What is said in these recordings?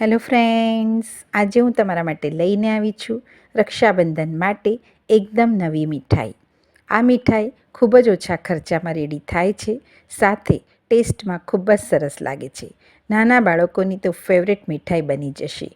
Hello friends, આજે હું તમારા માટે લઈને આવી છું રક્ષાબંધન માટે એકદમ નવી મીઠાઈ. આ મીઠાઈ ખૂબ જ ઓછા ખર્ચામાં રેડી થાય છે, સાથે ટેસ્ટમાં ખૂબ જ સરસ લાગે છે. નાના બાળકોની તો ફેવરેટ મીઠાઈ બની જશે.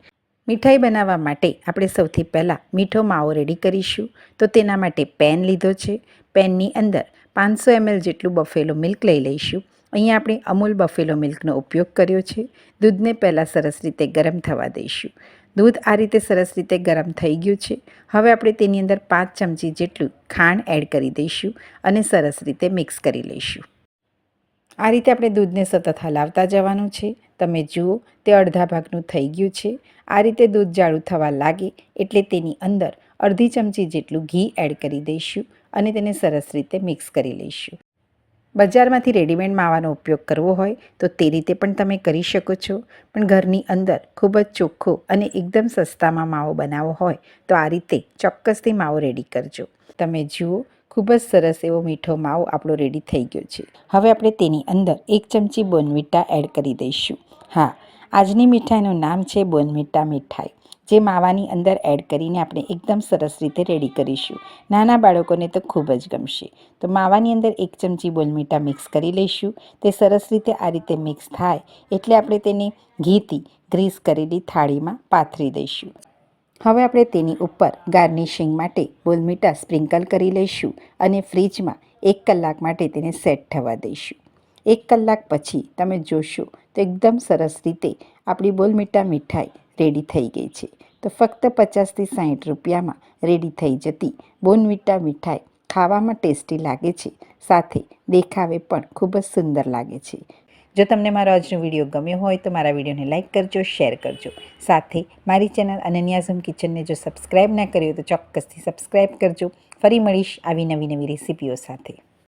મીઠાઈ બનાવવા માટે આપણે સૌથી પહેલાં મીઠો માવો રેડી કરીશું. તો તેના માટે પેન લીધો છે. પેનની અંદર પાંચસો એમએલ જેટલું બફેલો મિલ્ક લઈ લઈશું. અહીંયા આપણે અમૂલ બફેલો મિલ્કનો ઉપયોગ કર્યો છે. દૂધને પહેલાં સરસ રીતે ગરમ થવા દઈશું. દૂધ આ રીતે સરસ રીતે ગરમ થઈ ગયું છે. હવે આપણે તેની અંદર પાંચ ચમચી જેટલું ખાંડ એડ કરી દઈશું અને સરસ રીતે મિક્સ કરી લઈશું. આ રીતે આપણે દૂધને સતત હલાવતા જવાનું છે. તમે જુઓ, તે અડધા ભાગનું થઈ ગયું છે. આ રીતે દૂધ જાડું થવા લાગે એટલે તેની અંદર અડધી ચમચી જેટલું ઘી એડ કરી દઈશું અને તેને સરસ રીતે મિક્સ કરી લઈશું. બજારમાંથી રેડીમેડ માવાનો ઉપયોગ કરવો હોય તો તે રીતે પણ તમે કરી શકો છો. પણ ઘરની અંદર ખૂબ જ ચોખ્ખો અને એકદમ સસ્તામાં માવો બનાવવો હોય તો આ રીતે ચોક્કસથી માવો રેડી કરજો. તમે જુઓ, ખૂબ જ સરસ એવો મીઠો માવો આપણો રેડી થઈ ગયો છે. હવે આપણે તેની અંદર એક ચમચી બોનવીટા એડ કરી દઈશું. હા આજની મીઠાઈનું નામ છે બોનમીઠા મીઠાઈ, જે માવાની અંદર એડ કરીને આપણે એકદમ સરસ રીતે રેડી કરીશું. નાના બાળકોને તો ખૂબ જ ગમશે. તો માવાની અંદર એક ચમચી બોલમીઠા મિક્સ કરી લઈશું. તે સરસ રીતે આ રીતે મિક્સ થાય એટલે આપણે તેને ઘીથી ગ્રીસ કરેલી થાળીમાં પાથરી દઈશું. હવે આપણે તેની ઉપર ગાર્નિશિંગ માટે બોલમીઠા સ્પ્રિંકલ કરી લઈશું અને ફ્રીજમાં એક કલાક માટે તેને સેટ થવા દઈશું. એક કલાક પછી તમે જોશો તો એકદમ સરસ રીતે આપણી બોલમીઠા મીઠાઈ રેડી થઈ ગઈ છે. તો ફક્ત પચાસથી સાઠ રૂપિયામાં રેડી થઈ જતી બોનવીટા મીઠાઈ ખાવામાં ટેસ્ટી લાગે છે. સાથે દેખાવે પણ ખૂબ જ સુંદર લાગે છે. જો તમને મારો આજનો વીડિયો ગમ્યો હોય તો મારા વિડીયોને લાઇક કરજો, શેર કરજો. સાથે મારી ચેનલ અનન્યાઝમ કિચનને જો સબસ્ક્રાઈબ ના કર્યો તો ચોક્કસથી સબસ્ક્રાઈબ કરજો. ફરી મળીશ આવી નવી નવી રેસીપીઓ સાથે.